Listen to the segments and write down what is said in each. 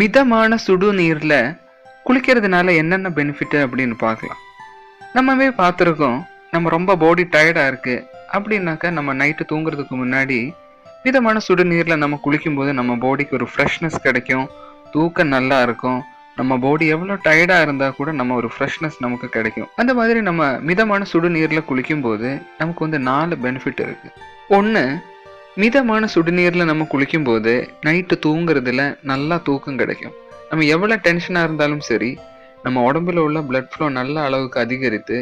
மிதமான சுடு குளிக்கிறதுனால என்னென்ன பெனிஃபிட் அப்படின்னு பார்க்கலாம். நம்மவே பார்த்துருக்கோம் நம்ம ரொம்ப பாடி டயர்டாக இருக்கு அப்படின்னாக்கா நம்ம நைட்டு தூங்குறதுக்கு முன்னாடி மிதமான சுடு நீர்ல நம்ம குளிக்கும்போது நம்ம பாடிக்கு ஒரு ஃப்ரெஷ்னஸ் கிடைக்கும் தூக்கம் நல்லா இருக்கும் நம்ம பாடி எவ்வளோ டயர்டாக இருந்தால் கூட நம்ம ஒரு ஃப்ரெஷ்னஸ் நமக்கு கிடைக்கும். அந்த மாதிரி நம்ம மிதமான சுடு நீர்ல குளிக்கும்போது நமக்கு வந்து நாலு பெனிஃபிட் இருக்குது ஒன்று மிதமான சுடுநீரில் நம்ம குளிக்கும்போது நைட்டு தூங்குறதுல நல்லா தூக்கம் கிடைக்கும். நம்ம எவ்வளோ டென்ஷனாக இருந்தாலும் சரி நம்ம உடம்புல உள்ள பிளட் ஃப்ளோ நல்ல அளவுக்கு அதிகரித்து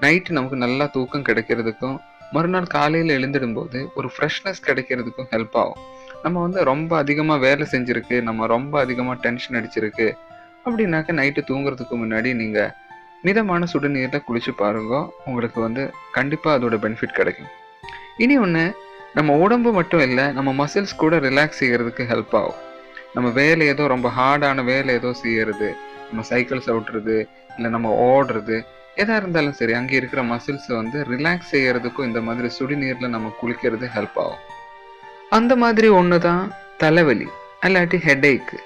நைட்டு நமக்கு நல்லா தூக்கம் கிடைக்கிறதுக்கும் மறுநாள் காலையில் எழுந்திடும்போது ஒரு ஃப்ரெஷ்னஸ் கிடைக்கிறதுக்கும் ஹெல்ப் ஆகும். நம்ம வந்து ரொம்ப அதிகமாக வேலை செஞ்சுருக்கு நம்ம ரொம்ப அதிகமாக டென்ஷன் அடிச்சிருக்கு அப்படின்னாக்க நைட்டு தூங்குறதுக்கு முன்னாடி நீங்கள் மிதமான சுடுநீரில் குளிச்சு பாருங்க உங்களுக்கு வந்து கண்டிப்பாக அதோட பெனிஃபிட் கிடைக்கும். இனி ஒன்று நம்ம உடம்பு மட்டும் இல்லை நம்ம மசில்ஸ் கூட ரிலாக்ஸ் செய்யறதுக்கு ஹெல்ப் ஆகும். நம்ம வேலை ஏதோ ரொம்ப ஹார்டான வேலை ஏதோ செய்யறது நம்ம சைக்கிள்ஸ் ஓட்டுறது இல்லை நம்ம ஓடுறது எதா இருந்தாலும் சரி அங்கே இருக்கிற மசில்ஸை வந்து ரிலாக்ஸ் செய்யறதுக்கும் இந்த மாதிரி சுடுநீரில் நம்ம குளிக்கிறது ஹெல்ப் ஆகும். அந்த மாதிரி ஒன்று தான் தலைவலி அல்லாட்டி ஹெடேக்கு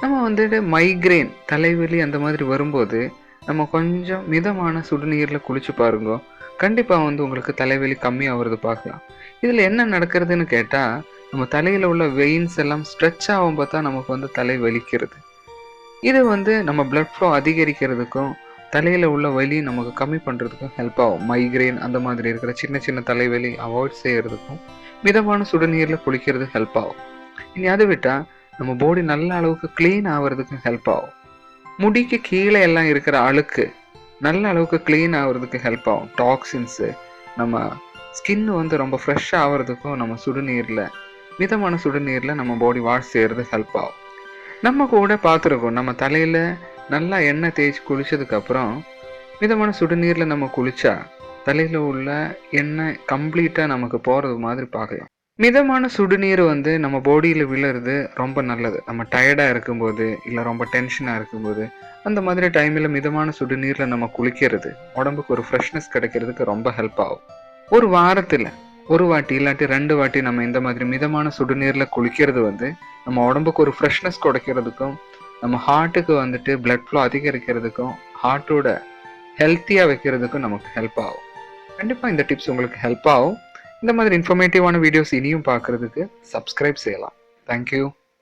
நம்ம வந்துட்டு மைக்ரேன் தலைவலி அந்த மாதிரி வரும்போது நம்ம கொஞ்சம் மிதமான சுடுநீரில் குளிச்சு பாருங்க கண்டிப்பாக வந்து உங்களுக்கு தலைவலி கம்மியாகிறது பார்க்கலாம். இதில் என்ன நடக்கிறதுன்னு கேட்டால் நம்ம தலையில் உள்ள வெயின்ஸ் எல்லாம் ஸ்ட்ரெச் ஆகும் பார்த்தா நமக்கு வந்து தலை வலிக்கிறது. இது வந்து நம்ம பிளட் ஃப்ளோ அதிகரிக்கிறதுக்கும் தலையில் உள்ள வலி நமக்கு கம்மி பண்ணுறதுக்கும் ஹெல்ப் ஆகும். மைக்ரைன் அந்த மாதிரி இருக்கிற சின்ன சின்ன தலைவலி அவாய்ட் செய்கிறதுக்கும் மிதமான சுடுநீரில் குளிக்கிறது ஹெல்ப் ஆகும். இனி அதை விட்டால் நம்ம பாடி நல்ல அளவுக்கு க்ளீன் ஆகிறதுக்கும் ஹெல்ப் ஆகும். முடிக்கு கீழே எல்லாம் இருக்கிற அழுக்கு நல்ல அளவுக்கு க்ளீன் ஆகிறதுக்கு ஹெல்ப் ஆகும். டாக்ஸின்ஸு நம்ம ஸ்கின் வந்து ரொம்ப ஃப்ரெஷ்ஷாக ஆகிறதுக்கும் நம்ம சுடுநீரில் மிதமான சுடுநீரில் நம்ம பாடி வாஷ் செய்கிறது ஹெல்ப் ஆகும். நம்ம கூட பார்த்துருக்கோம் நம்ம தலையில் நல்லா எண்ணெய் தேய்ச்சி குளித்ததுக்கப்புறம் மிதமான சுடுநீரில் நம்ம குளித்தா தலையில் உள்ள எண்ணெய் கம்ப்ளீட்டாக நமக்கு போகிறது மாதிரி பார்க்கலாம். மிதமான சுடுநீர் வந்து நம்ம பாடியில் விழுறது ரொம்ப நல்லது. நம்ம டயர்டாக இருக்கும்போது இல்லை ரொம்ப டென்ஷனாக இருக்கும்போது அந்த மாதிரி டைமில் மிதமான சுடுநீரில் நம்ம குளிக்கிறது உடம்புக்கு ஒரு ஃப்ரெஷ்னஸ் கிடைக்கிறதுக்கு ரொம்ப ஹெல்ப் ஆகும். ஒரு வாரத்தில் ஒரு வாட்டி இல்லாட்டி ரெண்டு வாட்டி நம்ம இந்த மாதிரி மிதமான சுடுநீரில் குளிக்கிறது வந்து நம்ம உடம்புக்கு ஒரு ஃப்ரெஷ்னஸ் கிடைக்கிறதுக்கும் நம்ம ஹார்ட்டுக்கு வந்துட்டு பிளட் ஃப்ளோ அதிகரிக்கிறதுக்கும் ஹார்ட்டோட ஹெல்த்தியாக வைக்கிறதுக்கும் நமக்கு ஹெல்ப் ஆகும். கண்டிப்பாக இந்த டிப்ஸ் உங்களுக்கு ஹெல்ப் ஆகும். இந்த மாதிரி இன்ஃபர்மேட்டிவான வீடியோஸ் இனியும் பார்க்குறதுக்கு சப்ஸ்கிரைப் செய்யலாம். தேங்க்யூ